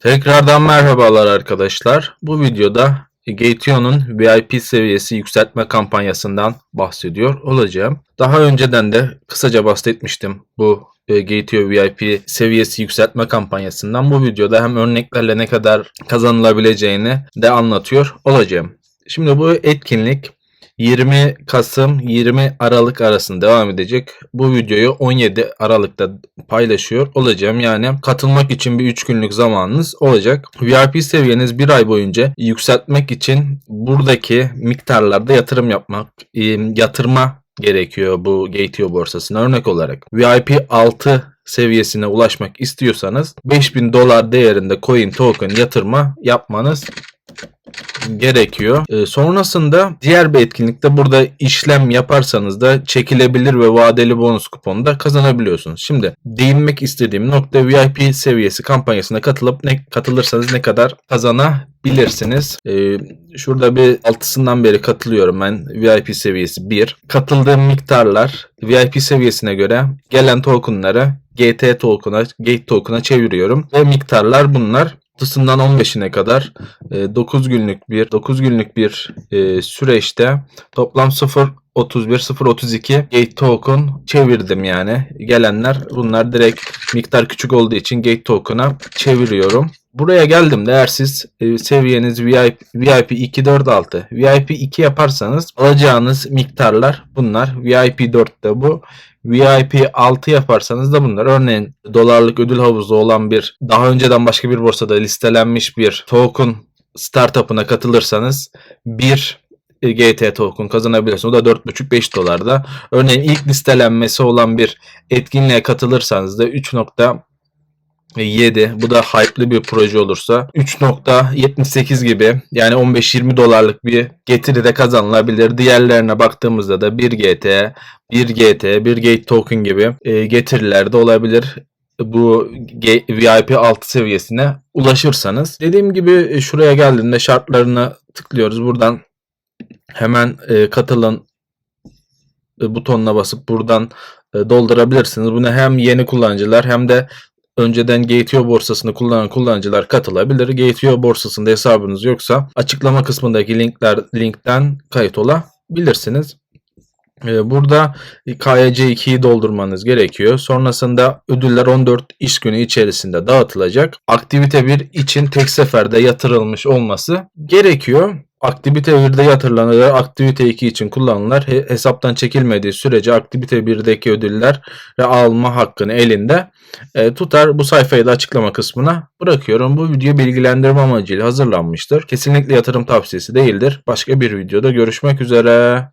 Tekrardan merhabalar arkadaşlar. Bu videoda Gateon'un VIP seviyesi yükseltme kampanyasından bahsediyor olacağım. Daha önceden de kısaca bahsetmiştim bu e, Gateo VIP seviyesi yükseltme kampanyasından. Bu videoda hem örneklerle ne kadar kazanılabileceğini de anlatıyor olacağım. Şimdi bu etkinlik 20 Kasım 20 Aralık arasında devam edecek. Bu videoyu 17 Aralık'ta paylaşıyor olacağım. Yani katılmak için bir 3 günlük zamanınız olacak. VIP seviyeniz bir ay boyunca yükseltmek için buradaki miktarlarda yatırım yapmak, e, yatırma gerekiyor bu Gateo borsasına. Örnek olarak VIP 6 seviyesine ulaşmak istiyorsanız 5000 dolar değerinde coin token yatırma yapmanız gerekiyor. Ee, sonrasında diğer bir etkinlikte burada işlem yaparsanız da çekilebilir ve vadeli bonus kuponu da kazanabiliyorsunuz. Şimdi değinmek istediğim nokta VIP seviyesi kampanyasına katılıp ne katılırsanız ne kadar kazanabilirsiniz. Ee, şurada bir altısından beri katılıyorum ben VIP seviyesi 1. Katıldığım miktarlar VIP seviyesine göre gelen tokenları GT token'a, Gate token'a çeviriyorum ve miktarlar bunlar. 6'sından 15'ine kadar 9 günlük bir 9 günlük bir e, süreçte toplam 0 31 0 32 gate token çevirdim yani. Gelenler bunlar direkt miktar küçük olduğu için gate token'a çeviriyorum. Buraya geldim de eğer siz e, seviyeniz VIP, VIP 2 4 6 VIP 2 yaparsanız alacağınız miktarlar bunlar. VIP 4 de bu. VIP 6 yaparsanız da bunlar. Örneğin dolarlık ödül havuzu olan bir daha önceden başka bir borsada listelenmiş bir token startup'ına katılırsanız bir GT token kazanabilirsiniz. O da 4,5-5 dolarda. Örneğin ilk listelenmesi olan bir etkinliğe katılırsanız da 3. 7 bu da hype'lı bir proje olursa 3.78 gibi yani 15-20 dolarlık bir getiri de kazanılabilir. Diğerlerine baktığımızda da 1 GT, 1 GT, 1 Gate Token gibi e, getiriler de olabilir. Bu VIP 6 seviyesine ulaşırsanız. Dediğim gibi e, şuraya geldiğinde şartlarına tıklıyoruz. Buradan hemen e, katılın e, butonuna basıp buradan e, doldurabilirsiniz. Bunu hem yeni kullanıcılar hem de önceden Gateo borsasını kullanan kullanıcılar katılabilir. Gateo borsasında hesabınız yoksa açıklama kısmındaki linkler linkten kayıt olabilirsiniz. Ee, Burada KYC2'yi doldurmanız gerekiyor. Sonrasında ödüller 14 iş günü içerisinde dağıtılacak. Aktivite 1 için tek seferde yatırılmış olması gerekiyor. Aktivite 1'de yatırılanlar aktivite 2 için kullanılır. He- Hesaptan çekilmediği sürece aktivite 1'deki ödüller ve alma hakkını elinde e, tutar. Bu sayfayı da açıklama kısmına bırakıyorum. Bu video bilgilendirme amacıyla hazırlanmıştır. Kesinlikle yatırım tavsiyesi değildir. Başka bir videoda görüşmek üzere.